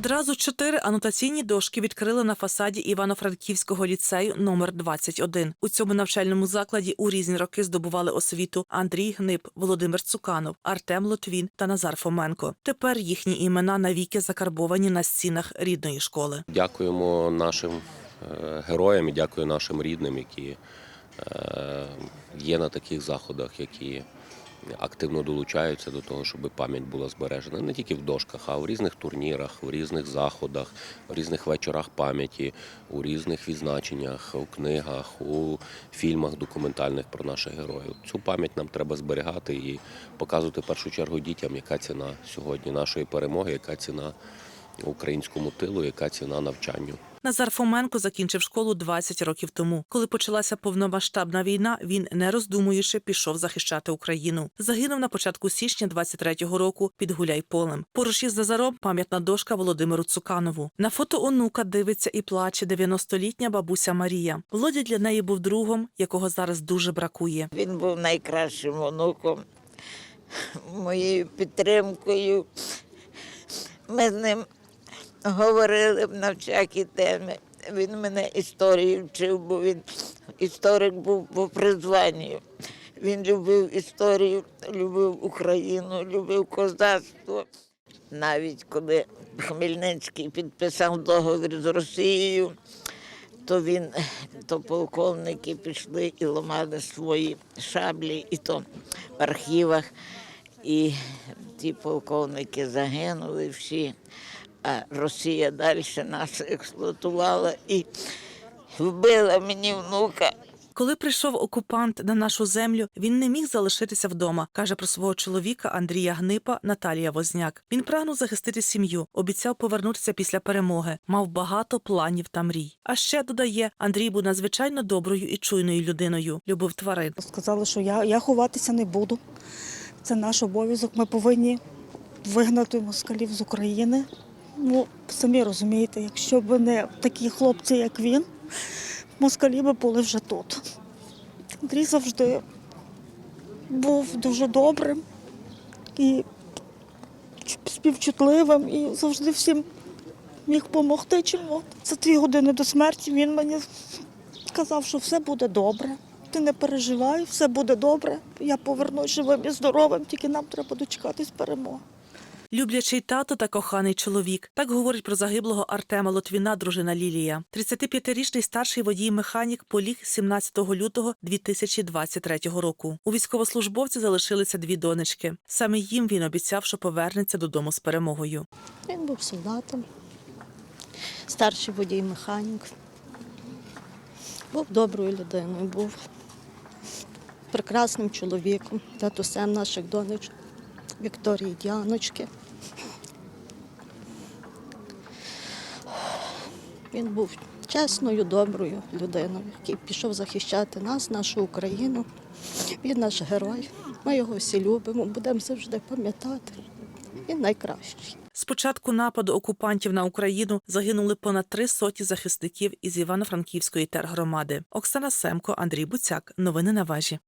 Одразу чотири анотаційні дошки відкрили на фасаді Івано-Франківського ліцею номер 21. У цьому навчальному закладі у різні роки здобували освіту Андрій Гниб, Володимир Цуканов, Артем Лотвін та Назар Фоменко. Тепер їхні імена навіки закарбовані на стінах рідної школи. Дякуємо нашим е, героям і дякую нашим рідним, які е, є на таких заходах, які активно долучаються до того, щоб пам'ять була збережена не тільки в дошках, а в різних турнірах, в різних заходах, в різних вечорах пам'яті, у різних відзначеннях, у книгах, у фільмах документальних про наших героїв. Цю пам'ять нам треба зберігати і показувати в першу чергу дітям, яка ціна сьогодні нашої перемоги, яка ціна українському тилу, яка ціна навчанню. Назар Фоменко закінчив школу 20 років тому. Коли почалася повномасштабна війна, він, не роздумуючи, пішов захищати Україну. Загинув на початку січня 23-го року під Гуляйполем. Поруч із Назаром пам'ятна дошка Володимиру Цуканову. На фото онука дивиться і плаче 90-літня бабуся Марія. Володя для неї був другом, якого зараз дуже бракує. Він був найкращим онуком, моєю підтримкою. Ми з ним говорили на всякі теми. Він мене історії вчив, бо він історик був по призванню. Він любив історію, любив Україну, любив козацтво. Навіть коли Хмельницький підписав договір з Росією, то він, то полковники пішли і ламали свої шаблі, і то в архівах. І ті полковники загинули всі, а Росія далі нас експлуатувала і вбила мені внука. Коли прийшов окупант на нашу землю, він не міг залишитися вдома, каже про свого чоловіка Андрія Гнипа Наталія Возняк. Він прагнув захистити сім'ю, обіцяв повернутися після перемоги, мав багато планів та мрій. А ще додає, Андрій був надзвичайно доброю і чуйною людиною, любив тварин. Сказали, що я, я ховатися не буду. Це наш обов'язок. Ми повинні вигнати москалів з України. Ну, самі розумієте, якщо б не такі хлопці, як він, москалі би були вже тут. Андрій завжди був дуже добрим і співчутливим і завжди всім міг допомогти. Чому? За дві години до смерті він мені сказав, що все буде добре. Ти не переживай, все буде добре. Я повернусь живим і здоровим, тільки нам треба дочекатись перемоги. Люблячий тато та коханий чоловік. Так говорить про загиблого Артема Лотвіна, дружина Лілія. 35-річний старший водій-механік поліг 17 лютого 2023 року. У військовослужбовці залишилися дві донечки. Саме їм він обіцяв, що повернеться додому з перемогою. Він був солдатом, старший водій-механік. Був доброю людиною, був прекрасним чоловіком, татусем наших донечок Вікторії Діаночки. Він був чесною, доброю людиною, який пішов захищати нас, нашу Україну. Він наш герой. Ми його всі любимо, будемо завжди пам'ятати. Він найкращий. З початку нападу окупантів на Україну загинули понад три сотні захисників із Івано-Франківської тергромади. Оксана Семко, Андрій Буцяк. Новини на важі.